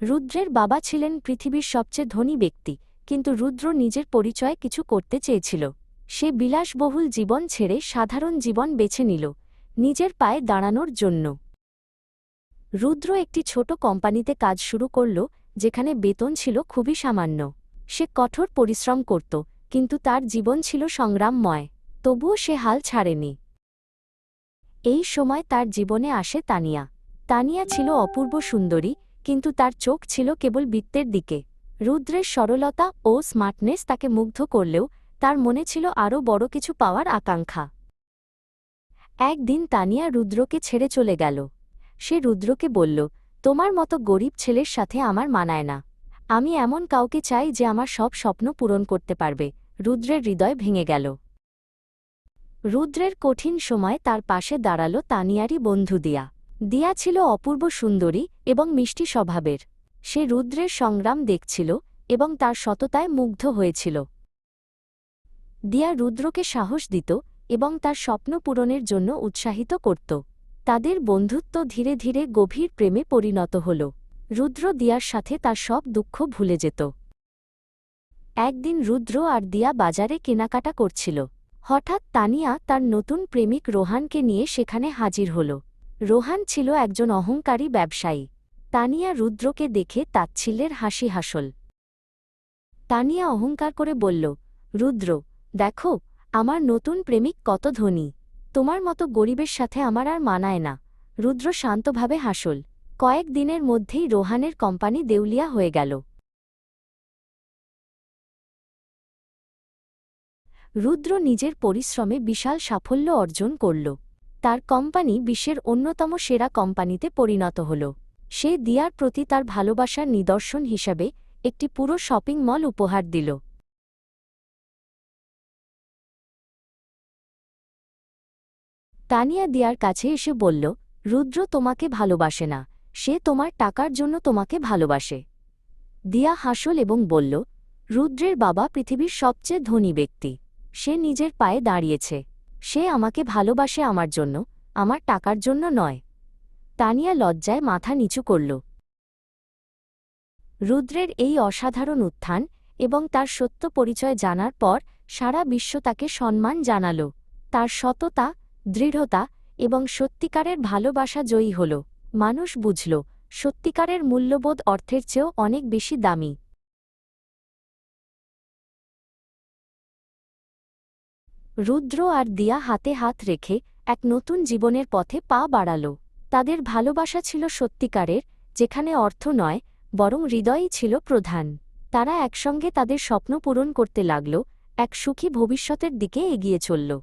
রুদ্রের বাবা ছিলেন পৃথিবীর সবচেয়ে ধনী ব্যক্তি, কিন্তু রুদ্র নিজের পরিচয়ে কিছু করতে চেয়েছিল। সে বিলাসবহুল জীবন ছেড়ে সাধারণ জীবন বেছে নিল, নিজের পায়ে দাঁড়ানোর জন্য। রুদ্র একটি ছোট কোম্পানিতে কাজ শুরু করল, যেখানে বেতন ছিল খুবই সামান্য। সে কঠোর পরিশ্রম করত, কিন্তু তার জীবন ছিল সংগ্রামময়, তবুও সে হাল ছাড়েনি। এই সময় তার জীবনে আসে তানিয়া। তানিয়া ছিল অপূর্ব সুন্দরী কিন্তু তার চোখ ছিল কেবল বৃত্তের দিকে। রুদ্রের সরলতা ও স্মার্টনেস তাকে মুগ্ধ করলেও তার মনে ছিল আরও বড় কিছু পাওয়ার আকাঙ্ক্ষা। একদিন তানিয়া রুদ্রকে ছেড়ে চলে গেল। সে রুদ্রকে বলল, তোমার মতো গরিব ছেলের সাথে আমার মানায় না। আমি এমন কাউকে চাই যে আমার সব স্বপ্ন পূরণ করতে পারবে। রুদ্রের হৃদয় ভেঙে গেল। রুদ্রের কঠিন সময় তার পাশে দাঁড়াল তানিয়ারই বন্ধু দিয়া। দিয়া ছিল অপূর্ব সুন্দরী এবং মিষ্টি স্বভাবের। সে রুদ্রের সংগ্রাম দেখছিল এবং তার সততায় মুগ্ধ হয়েছিল। দিয়া রুদ্রকে সাহস দিত এবং তার স্বপ্ন পূরণের জন্য উৎসাহিত করত। তাদের বন্ধুত্ব ধীরে ধীরে গভীর প্রেমে পরিণত হল। রুদ্র দিয়ার সাথে তার সব দুঃখ ভুলে যেত। একদিন রুদ্র আর দিয়া বাজারে কেনাকাটা করছিল। হঠাৎ তানিয়া তার নতুন প্রেমিক রোহানকে নিয়ে সেখানে হাজির হল। রোহান ছিল একজন অহংকারী ব্যবসায়ী। তানিয়া রুদ্রকে দেখে তাচ্ছিল্যের হাসি হাসল। তানিয়া অহংকার করে বলল, রুদ্র, দেখো, আমার নতুন প্রেমিক কত ধনী। তোমার মতো গরিবের সাথে আমার আর মানায় না। রুদ্র শান্তভাবে হাসল। কয়েক দিনের মধ্যেই রোহানের কোম্পানি দেউলিয়া হয়ে গেল। রুদ্র নিজের পরিশ্রমে বিশাল সাফল্য অর্জন করল। তার কোম্পানি বিশ্বের অন্যতম সেরা কোম্পানিতে পরিণত হল। সে দিয়ার প্রতি তার ভালোবাসার নিদর্শন হিসাবে একটি পুরো শপিং মল উপহার দিল। তানিয়া দিয়ার কাছে এসে বলল, রুদ্র তোমাকে ভালোবাসে না, সে তোমার টাকার জন্য তোমাকে ভালোবাসে। দিয়া হাসল এবং বলল, রুদ্রের বাবা পৃথিবীর সবচেয়ে ধনী ব্যক্তি, সে নিজের পায়ে দাঁড়িয়েছে। সে আমাকে ভালোবাসে আমার জন্য, আমার টাকার জন্য নয়। তানিয়া লজ্জায় মাথা নিচু করল। রুদ্রের এই অসাধারণ উত্থান এবং তার সত্য পরিচয় জানার পর সারা বিশ্ব তাকে সম্মান জানাল। তার সততা, দৃঢ়তা এবং সত্যিকারের ভালোবাসা জয়ী হল। মানুষ বুঝল, সত্যিকারের মূল্যবোধ অর্থের চেয়েও অনেক বেশি দামি। রুদ্র আর দিয়া হাতে হাত রেখে এক নতুন জীবনের পথে পা বাড়াল। তাদের ভালোবাসা ছিল সত্যিকারের, যেখানে অর্থ নয়, বরং হৃদয়ই ছিল প্রধান। তারা একসঙ্গে তাদের স্বপ্ন পূরণ করতে লাগল, এক সুখী ভবিষ্যতের দিকে এগিয়ে চলল।